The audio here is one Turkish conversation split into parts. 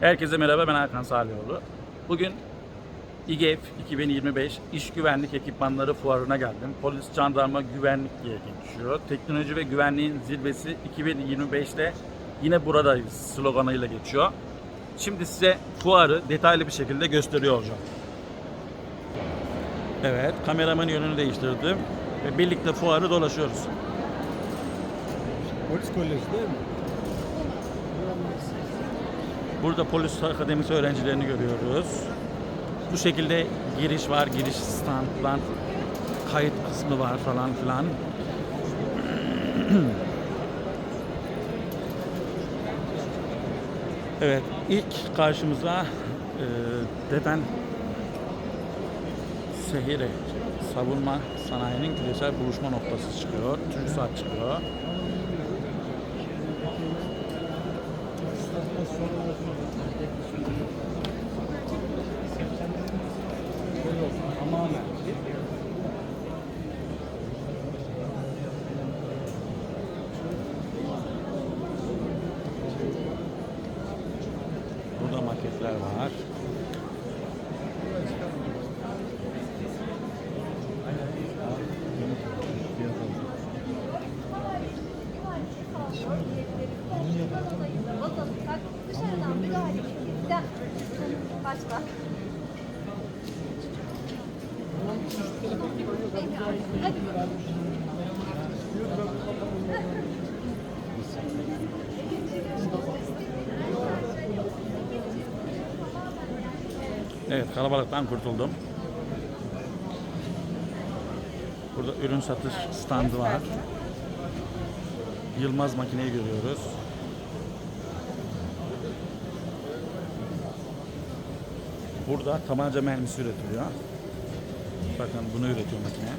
Herkese merhaba ben Hakan Salihoğlu. Bugün İGEF 2025 İş Güvenlik Ekipmanları Fuarı'na geldim. Polis, jandarma, güvenlik diye geçiyor. Teknoloji ve güvenliğin zirvesi 2025'te yine buradayız sloganıyla geçiyor. Şimdi size fuarı detaylı bir şekilde gösteriyor olacağım. Evet, kameramın yönünü değiştirdim ve birlikte fuarı dolaşıyoruz. Polis koleji değil mi? Burada polis akademisi öğrencilerini görüyoruz. Bu şekilde giriş var, giriş standlar, kayıt kısmı var falan filan. Evet, ilk karşımıza e, Deden Sehire savunma sanayinin küresel buluşma noktası çıkıyor. TürkSat çıkıyor. Tamamen. Burada maketler Evet kalabalıktan kurtuldum. Burada ürün satış standı var. Yılmaz makineyi görüyoruz. Burada tabanca mermisi üretiliyor. Bakın bunu üretiyor makine.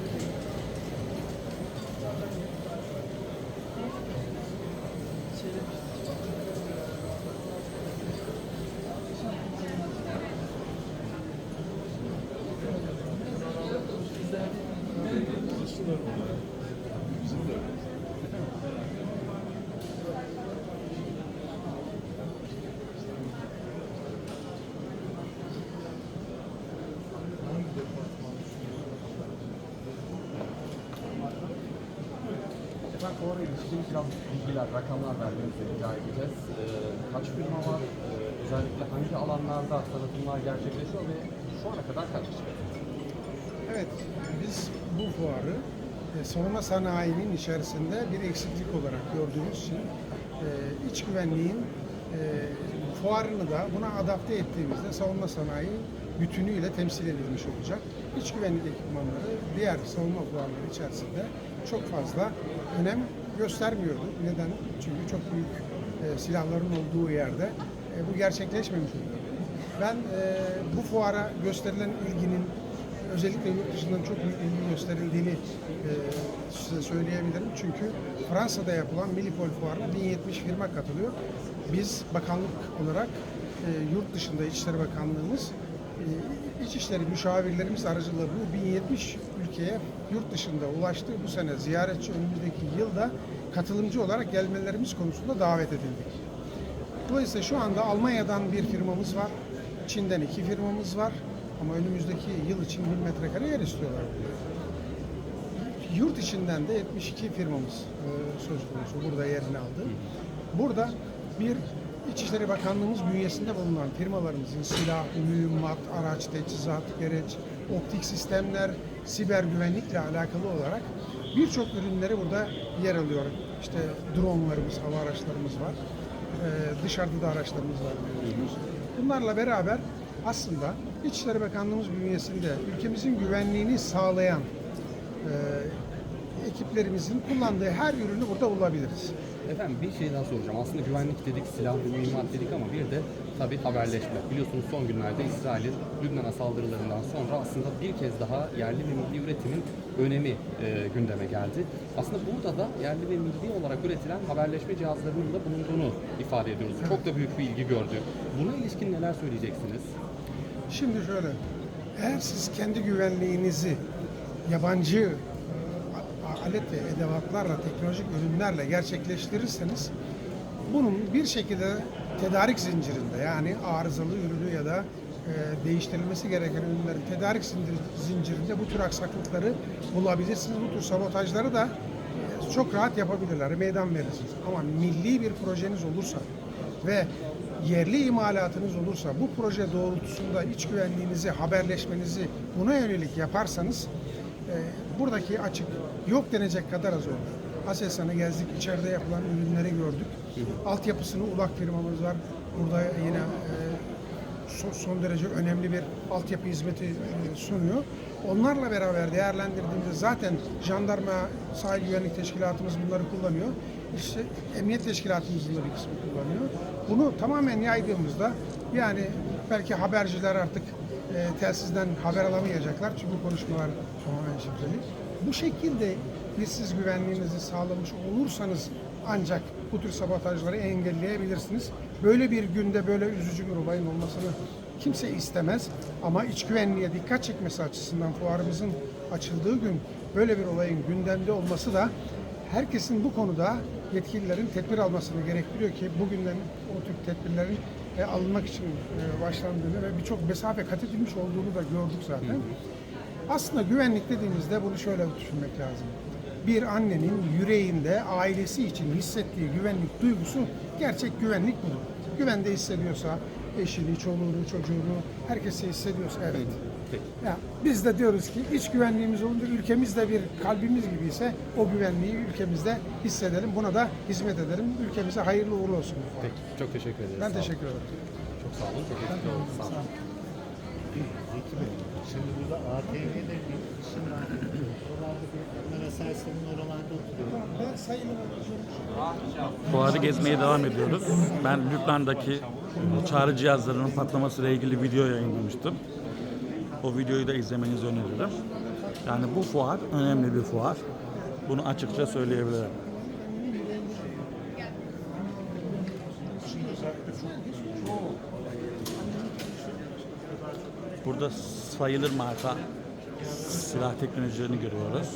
Fuara ilişkin biraz bilgiler, rakamlar vermenizi rica edeceğiz. Ee, kaç firma var, Ee, özellikle hangi alanlarda tanıtımlar gerçekleşiyor ve şu ana kadar kaç kişi? Evet, biz bu fuarı e, savunma sanayinin içerisinde bir eksiklik olarak gördüğümüz için e, iç güvenliğin e, fuarını da buna adapte ettiğimizde savunma sanayi bütünüyle temsil edilmiş olacak. İç güvenlik ekipmanları diğer savunma fuarları içerisinde çok fazla önem göstermiyordu. Neden? Çünkü çok büyük e, silahların olduğu yerde e, bu gerçekleşmemiş oldu. Ben e, bu fuara gösterilen ilginin özellikle yurt dışından çok büyük ilgi gösterildiğini e, size söyleyebilirim. Çünkü Fransa'da yapılan Milipol Fuarı'na 1070 firma katılıyor. Biz bakanlık olarak e, yurt dışında İçişleri Bakanlığımız e, İçişleri müşavirlerimiz aracılığıyla bu 1070 ülkeye yurt dışında ulaştı. Bu sene ziyaretçi önümüzdeki yılda katılımcı olarak gelmelerimiz konusunda davet edildik. Dolayısıyla şu anda Almanya'dan bir firmamız var. Çin'den iki firmamız var. Ama önümüzdeki yıl için 1000 metrekare yer istiyorlar. Yurt içinden de 72 firmamız e, söz konusu burada yerini aldı. Burada bir İçişleri Bakanlığımız bünyesinde bulunan firmalarımızın silah, mühimmat, araç, teçhizat, gereç, optik sistemler, siber güvenlikle alakalı olarak birçok ürünleri burada yer alıyor. İşte dronlarımız, hava araçlarımız var. Ee, dışarıda da araçlarımız var. Bunlarla beraber aslında İçişleri Bakanlığımız bünyesinde ülkemizin güvenliğini sağlayan e, ekiplerimizin kullandığı her ürünü burada bulabiliriz. Efendim bir şey daha soracağım. Aslında güvenlik dedik, silah ve mühimmat dedik ama bir de tabii haberleşme. Biliyorsunuz son günlerde İsrail'in Lübnan'a saldırılarından sonra aslında bir kez daha yerli ve milli üretimin önemi e, gündeme geldi. Aslında burada da yerli ve milli olarak üretilen haberleşme cihazlarının da bulunduğunu ifade ediyoruz. Çok da büyük bir ilgi gördü. Buna ilişkin neler söyleyeceksiniz? Şimdi şöyle, eğer siz kendi güvenliğinizi yabancı alet ve edevatlarla, teknolojik ürünlerle gerçekleştirirseniz bunun bir şekilde tedarik zincirinde yani arızalı ürünü ya da e, değiştirilmesi gereken ürünlerin tedarik zincir- zincirinde bu tür aksaklıkları bulabilirsiniz. Bu tür sabotajları da e, çok rahat yapabilirler, meydan verirsiniz. Ama milli bir projeniz olursa ve yerli imalatınız olursa bu proje doğrultusunda iç güvenliğinizi, haberleşmenizi buna yönelik yaparsanız e, buradaki açık yok denecek kadar az olur. Aselsan'a gezdik, içeride yapılan ürünleri gördük. Altyapısını ulak firmamız var. Burada yine e, son, derece önemli bir altyapı hizmeti e, sunuyor. Onlarla beraber değerlendirdiğimizde zaten jandarma sahil güvenlik teşkilatımız bunları kullanıyor. İşte emniyet teşkilatımızın da bir kısmı kullanıyor. Bunu tamamen yaydığımızda yani belki haberciler artık e, telsizden haber alamayacaklar çünkü konuşmalar tamamen şifreli. Bu şekilde bir siz güvenliğinizi sağlamış olursanız ancak bu tür sabotajları engelleyebilirsiniz. Böyle bir günde böyle üzücü bir olayın olmasını kimse istemez. Ama iç güvenliğe dikkat çekmesi açısından fuarımızın açıldığı gün böyle bir olayın gündemde olması da herkesin bu konuda yetkililerin tedbir almasını gerektiriyor ki bugünden o tür tedbirlerin e, alınmak için e, başlandığını ve birçok mesafe kat edilmiş olduğunu da gördük zaten. Aslında güvenlik dediğimizde bunu şöyle düşünmek lazım. Bir annenin yüreğinde ailesi için hissettiği güvenlik duygusu gerçek güvenlik budur. Güvende hissediyorsa eşini, çoluğunu, çocuğunu, herkesi hissediyorsa evet. Peki. Ya biz de diyoruz ki iç güvenliğimiz olunca ülkemizde bir kalbimiz gibi ise o güvenliği ülkemizde hissedelim. Buna da hizmet edelim. Ülkemize hayırlı uğurlu olsun. Peki. Çok teşekkür ederiz. Ben Sağ teşekkür ederim. Çok sağ olun. Çok etkili oldu. Sağ olun. Zeki Bey, şimdi burada ATV'de bir işim var. Oralarda bir Ömer Aselsan'ın oralarda oturuyor. Ben Sayın Fuarı gezmeye devam ediyoruz. Ben Lübnan'daki çağrı cihazlarının patlamasıyla ilgili video yayınlamıştım. O videoyu da izlemenizi öneririm. Yani bu fuar önemli bir fuar. Bunu açıkça söyleyebilirim. Burada sayılır marka silah teknolojilerini görüyoruz.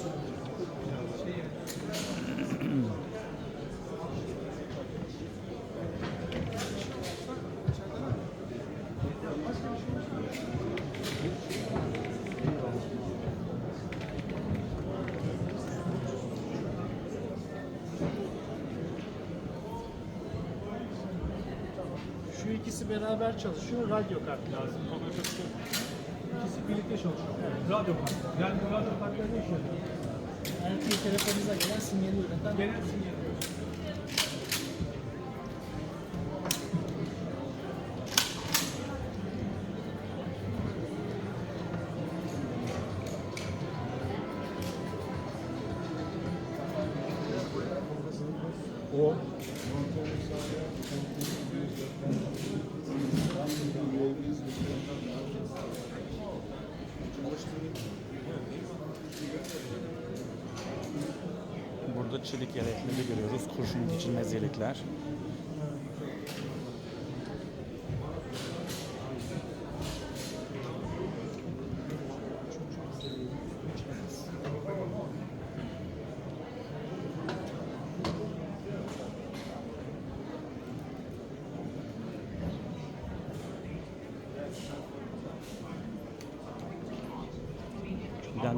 Şu ikisi beraber çalışıyor. Radyo kart lazım. Radyo kart. Yani bu radyo kartları ne işe yarıyor? Erkeği telefonunuza gelen sinyali üreten Genel sinyal. Burada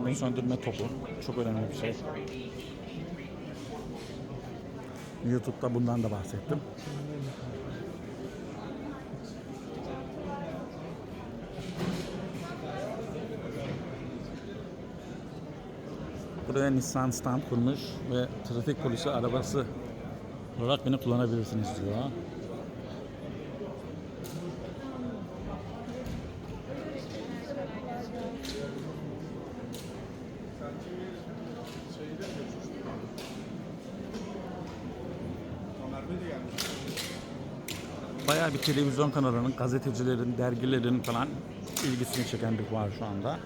Yangın söndürme topu. Çok önemli bir şey. YouTube'da bundan da bahsettim. Buraya Nissan stand kurmuş ve trafik polisi arabası olarak beni kullanabilirsiniz diyor. Bayağı bir televizyon kanalının, gazetecilerin, dergilerin falan ilgisini çeken bir fuar şu anda.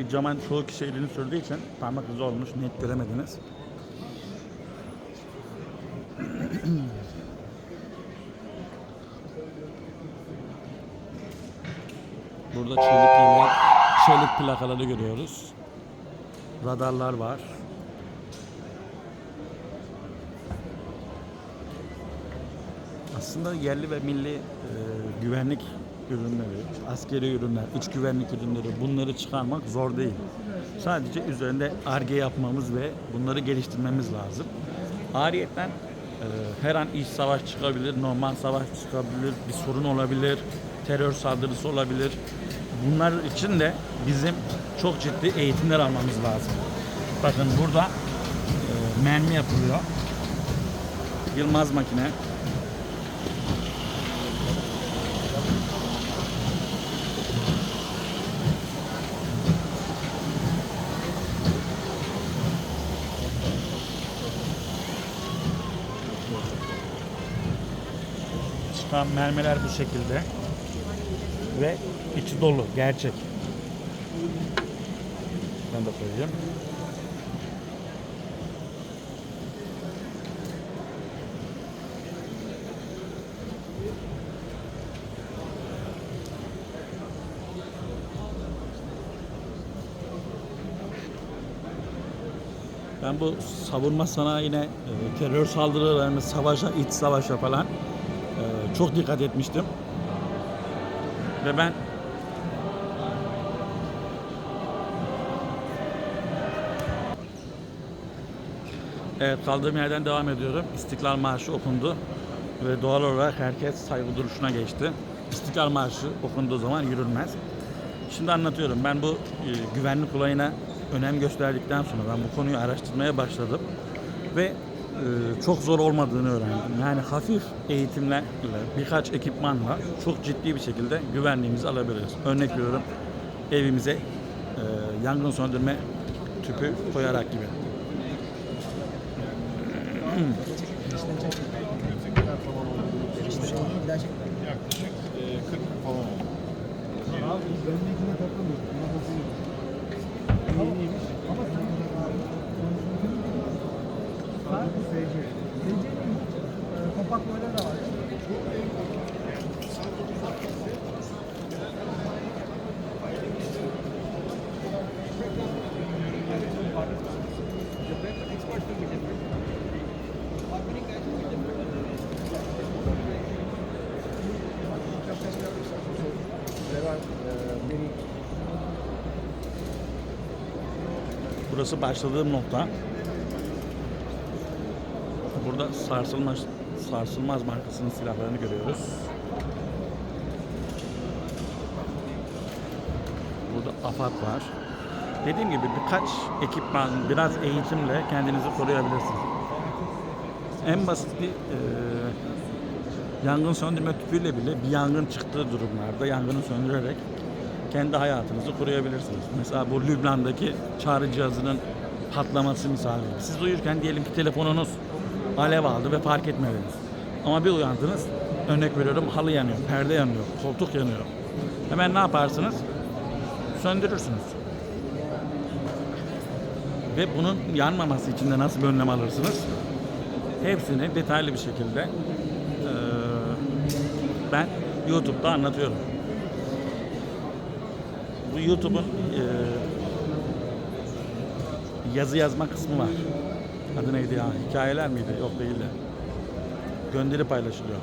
Tabii bir cama çoğu kişi elini sürdüğü için parmak izi olmuş net göremediniz. Burada çelik ile çelik plakaları görüyoruz. Radarlar var. Aslında yerli ve milli e, güvenlik ürünleri, askeri ürünler, iç güvenlik ürünleri bunları çıkarmak zor değil. Sadece üzerinde arge yapmamız ve bunları geliştirmemiz lazım. Ariyetten e, her an iç savaş çıkabilir, normal savaş çıkabilir, bir sorun olabilir, terör saldırısı olabilir. Bunlar için de bizim çok ciddi eğitimler almamız lazım. Bakın burada e, mermi yapılıyor. Yılmaz makine. Çıkan mermiler bu şekilde. Ve içi dolu, gerçek. Ben de koyayım. Ben bu savunma sanayine, e, terör saldırılarına, savaşa, iç savaşa falan e, çok dikkat etmiştim. Ve ben Evet kaldığım yerden devam ediyorum. İstiklal Marşı okundu ve doğal olarak herkes saygı duruşuna geçti. İstiklal Marşı okunduğu zaman yürünmez. Şimdi anlatıyorum. Ben bu e, güvenlik olayına önem gösterdikten sonra ben bu konuyu araştırmaya başladım ve çok zor olmadığını öğrendim. Yani hafif eğitimle birkaç ekipmanla çok ciddi bir şekilde güvenliğimizi alabiliriz. Örnek veriyorum evimize e, yangın söndürme tüpü koyarak gibi. Yaklaşık e, 40 falan oldu. Kompakt boylar da var. Burası başladığım nokta. Burada sarsılmaz sarsılmaz markasının silahlarını görüyoruz. Burada AFAD var. Dediğim gibi birkaç ekipman, biraz eğitimle kendinizi koruyabilirsiniz. En basit bir e, yangın söndürme tüpüyle bile bir yangın çıktığı durumlarda yangını söndürerek kendi hayatınızı koruyabilirsiniz. Mesela bu Lübnan'daki çağrı cihazının patlaması misali. Siz uyurken diyelim ki telefonunuz alev aldı ve fark etmediniz. Ama bir uyandınız, örnek veriyorum halı yanıyor, perde yanıyor, koltuk yanıyor. Hemen ne yaparsınız? Söndürürsünüz. Ve bunun yanmaması için de nasıl bir önlem alırsınız? Hepsini detaylı bir şekilde eee, ben YouTube'da anlatıyorum. Bu YouTube'un eee, yazı yazma kısmı var. Adı neydi ya? Hikayeler miydi? Yok değil de. Gönderi paylaşılıyor.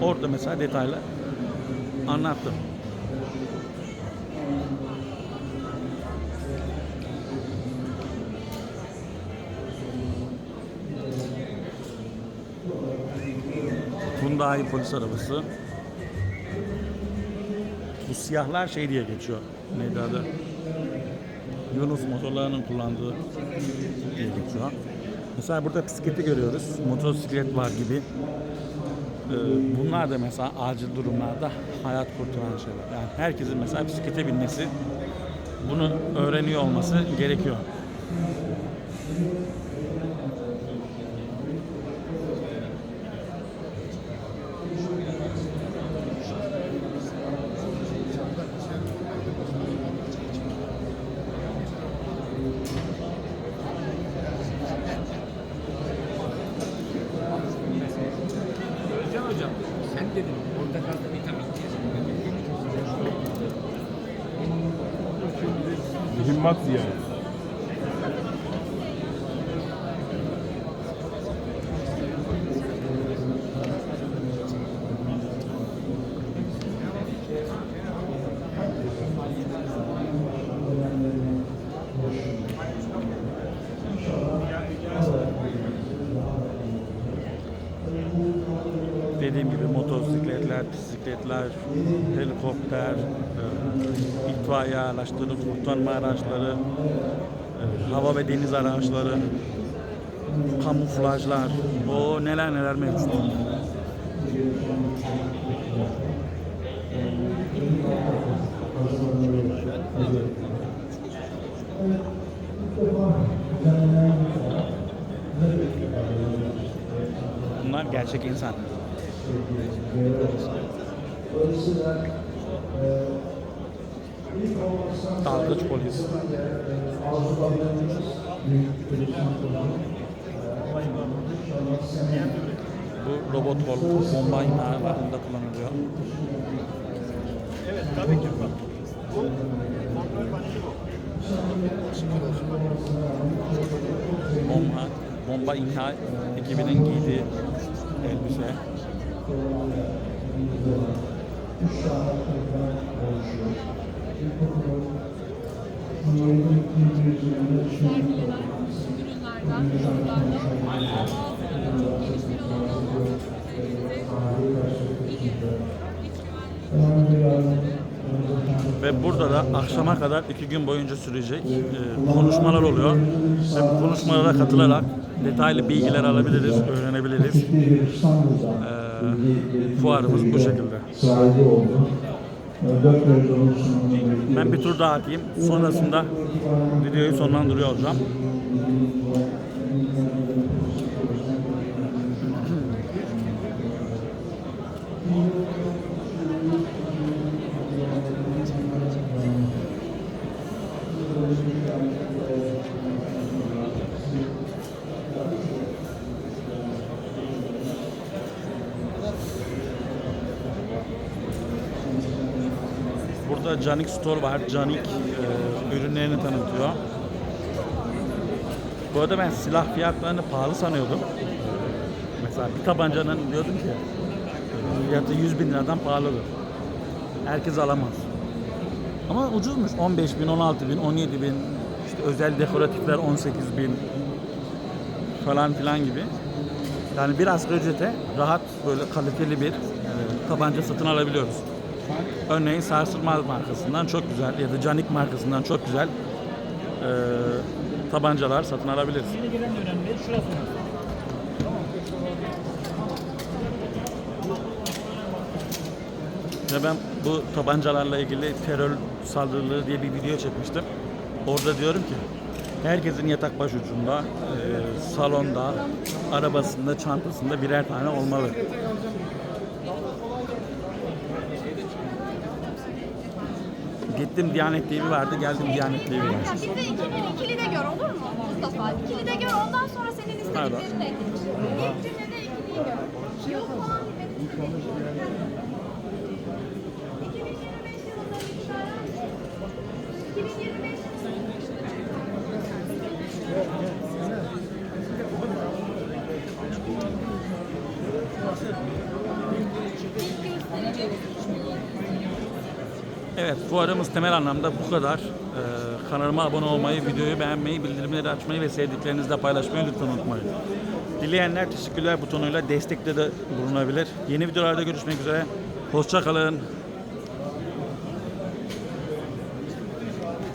Orada mesela detaylı anlattım. Hyundai polis arabası. Bu siyahlar şey diye geçiyor. Neydi adı? Yunus motorlarının kullandığı diye geçiyor. Mesela burada bisikleti görüyoruz. Motosiklet var gibi. Ee, bunlar da mesela acil durumlarda hayat kurtaran şeyler. Yani herkesin mesela bisiklete binmesi, bunu öğreniyor olması gerekiyor. Mühimmat yani. Dediğim gibi motosikletler, bisikletler, helikopter, itfaiye araçları, kurtarma araçları, hava ve deniz araçları, kamuflajlar, o neler neler mevcut. Bunlar gerçek insan. Dalgıç polis. Bu robot kol bomba imhalarında kullanılıyor. Evet tabii ki. Bak, Bu kontrol paneli bu. Bomba, bomba imha ekibinin giydiği elbise. sergilenen ürünlerden, ürünlerden Ve burada da akşama kadar iki gün boyunca sürecek e, konuşmalar oluyor. Ve bu konuşmalara katılarak detaylı bilgiler alabiliriz, öğrenebiliriz. E, fuarımız bu şekilde. Ben bir tur daha atayım. Sonrasında videoyu sonlandırıyor olacağım. Burada Canik Store var. Canik e, ürünlerini tanıtıyor. Bu arada ben silah fiyatlarını pahalı sanıyordum. Mesela bir tabancanın diyordum ki fiyatı 100 bin liradan pahalıdır. Herkes alamaz. Ama ucuzmuş. 15 bin, 16 bin, 17 bin, işte özel dekoratifler 18 bin falan filan gibi. Yani bir asgari ücrete rahat böyle kaliteli bir e, tabanca satın alabiliyoruz. Örneğin Sarsılmaz markasından çok güzel ya da Canik markasından çok güzel e, tabancalar satın alabiliriz. Yeni giren önemli. Şurası. Ve ben bu tabancalarla ilgili terör saldırıları diye bir video çekmiştim. Orada diyorum ki herkesin yatak başucunda, e, salonda, arabasında, çantasında birer tane olmalı. Gittim Diyanet TV vardı, geldim Diyanet TV'ye. Ya bize ikili, ikili de gör olur mu Mustafa? İkili de gör ondan sonra senin istediklerini de edin. İlk cümlede ikiliyi gör. Yok falan gibi. 2025 yılında Evet, fuarımız temel anlamda bu kadar. Ee, kanalıma abone olmayı, videoyu beğenmeyi, bildirimleri açmayı ve sevdiklerinizle paylaşmayı lütfen unutmayın. Dileyenler teşekkürler butonuyla destekte de bulunabilir. Yeni videolarda görüşmek üzere. Hoşça kalın.